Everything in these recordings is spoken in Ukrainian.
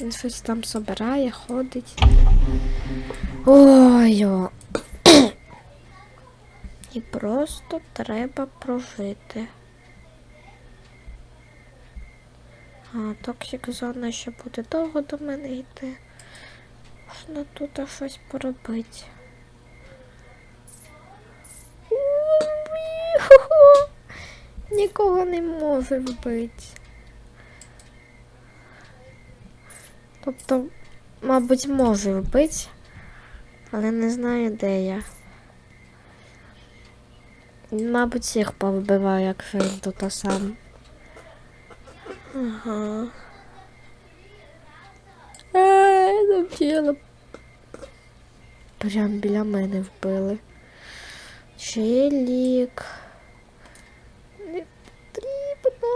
Він щось там собирає, ходить. Ой. о. І просто треба прожити. А, токсик зона ще буде довго до мене йти. Можна тут щось поробити. Нікого не може вбити. Тобто, мабуть, може вбити, але не знаю, де я. Мабуть, всіх повбивав, якщо він тут сам. Ага. Ей, навчила. Прям біля мене вбили. Челік. Не потрібно.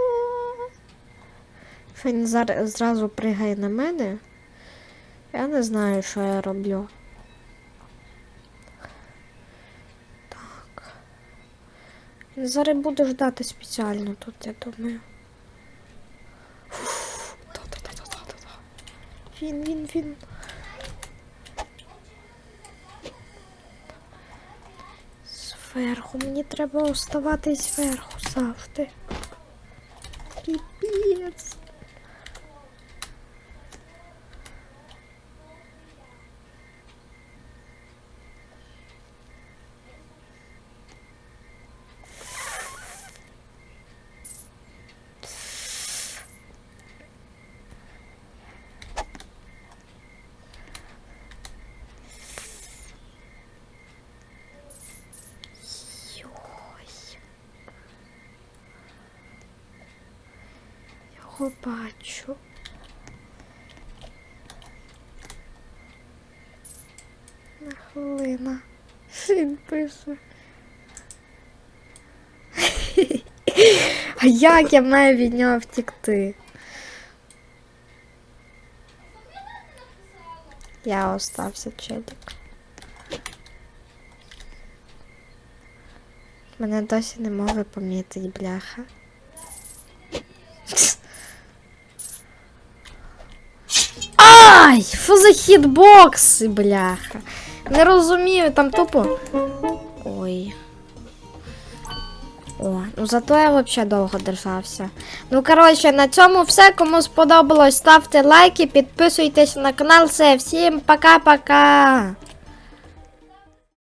Він зар- зразу пригає на мене. Я не знаю, що я роблю. Так. Він зараз буде ждати спеціально тут, я думаю. Він, він, він. Зверху, мені треба оставатись зверху завжди. Піпець. Його бачу. На хвилина. Він пише. А як я маю від нього втікти? Я остався челік. Мене досі не може помітити, бляха. Ай! Що за хітбокси, бляха? Не розумію, там тупо. Ой. О, ну зато я взагалі довго держався. Ну, коротше, на цьому все. Кому сподобалось, ставте лайки, підписуйтесь на канал. Все, всім пока-пока.